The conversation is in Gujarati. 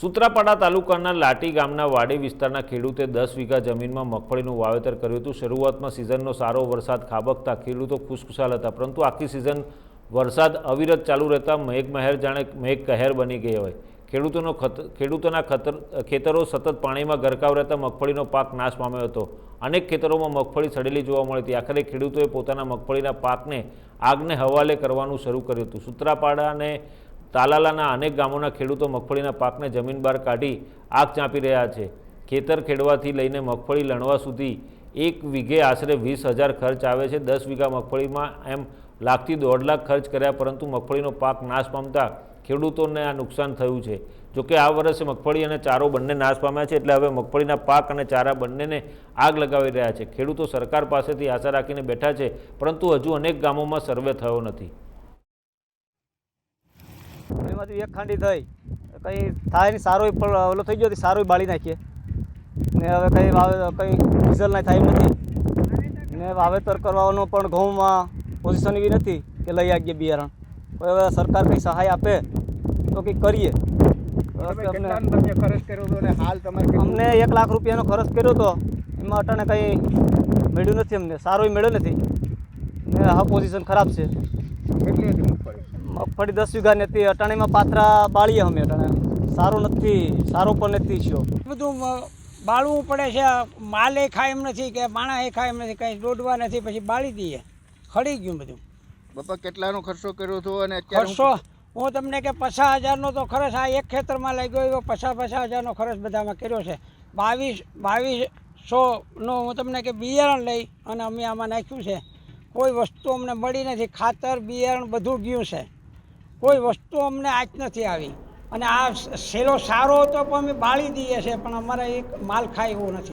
સૂત્રાપાડા તાલુકાના લાટી ગામના વાડી વિસ્તારના ખેડૂતે દસ વીઘા જમીનમાં મગફળીનું વાવેતર કર્યું હતું. શરૂઆતમાં સિઝનનો સારો વરસાદ ખાબકતા ખેડૂતો ખુશખુશાલ હતા, પરંતુ આખી સિઝન વરસાદ અવિરત ચાલુ રહેતા મેઘ મહેર જાણે મેઘ કહેર બની ગઈ હોય. ખેડૂતોનો ખેડૂતોના ખતર ખેતરો સતત પાણીમાં ગરકાવ રહેતા મગફળીનો પાક નાશ પામ્યો હતો. અનેક ખેતરોમાં મગફળી સડેલી જોવા મળી હતી. આખરે ખેડૂતોએ પોતાના મગફળીના પાકને આગને હવાલે કરવાનું શરૂ કર્યું હતું. સૂત્રાપાડા અને તાલાલાના અનેક ગામોના ખેડૂતો મગફળીના પાકને જમીન બહાર કાઢી આગ ચાંપી રહ્યા છે. ખેતર ખેડવાથી લઈને મગફળી લણવા સુધી એક વીઘે આશરે વીસ હજાર ખર્ચ આવે છે. દસ વીઘા મગફળીમાં એમ લાખથી દોઢ લાખ ખર્ચ કર્યા, પરંતુ મગફળીનો પાક નાશ પામતા ખેડૂતોને આ નુકસાન થયું છે. જોકે આ વર્ષે મગફળી અને ચારો બંને નાશ પામ્યા છે, એટલે હવે મગફળીના પાક અને ચારા બંનેને આગ લગાવી રહ્યા છે. ખેડૂતો સરકાર પાસેથી આશા રાખીને બેઠા છે, પરંતુ હજુ અનેક ગામોમાં સર્વે થયો નથી. એમાંથી એક ખાંડી થઈ. કંઈ થાય નહીં સારો પણ ઓલો થઈ ગયો સારો બાળી નાખીએ. ને હવે કંઈ વાવે કંઈ રિઝલ્ટ ના થાય નથી. ને વાવેતર કરવાનો પણ ઘઉંમાં પોઝિશન એવી નથી કે લઈ આવીએ બિયારણ. કોઈ હવે સરકાર કંઈ સહાય આપે તો કંઈક કરીએ. તમે કેટલાનો તમે ખર્ચ કર્યો હતો અને હાલ તમારે અમને એક લાખ રૂપિયાનો ખર્ચ કર્યો હતો એમાં અટાણે કંઈ મળ્યું નથી અમને. સારો મળ્યો નથી. ને હા પોઝિશન ખરાબ છે. મગફળી દસ વીઘાની હતી અટાણીમાં પાત્રા બાળીએ અમે અટાણે. સારું નથી સારો પણ નથી છો બધું બાળવું પડે છે માલે ખાય એમ નથી કે માણા ખાય એમ નથી કંઈ દોડવા નથી પછી બાળી દઈએ. ખડી ગયું બધું. બાપા કેટલાનો ખર્ચો કર્યો હતો અને ખર્ચો? હું તમને કે પચાસ હજારનો તો ખર્ચ આ એક ખેતરમાં લાગ્યો એવો પચાસ પચાસ હજારનો ખર્ચ બધામાં કર્યો છે. બાવીસ બાવીસોનો હું તમને કે બિયારણ લઈ અને અમે આમાં નાખ્યું છે. કોઈ વસ્તુ અમને મળી નથી ખાતર બિયારણ બધું ગયું છે. કોઈ વસ્તુ અમને આજ નથી આવી. અને આ સેલો સારો હતો પણ અમે બાળી દઈએ છીએ, પણ અમારે એક માલ ખાય એવો નથી.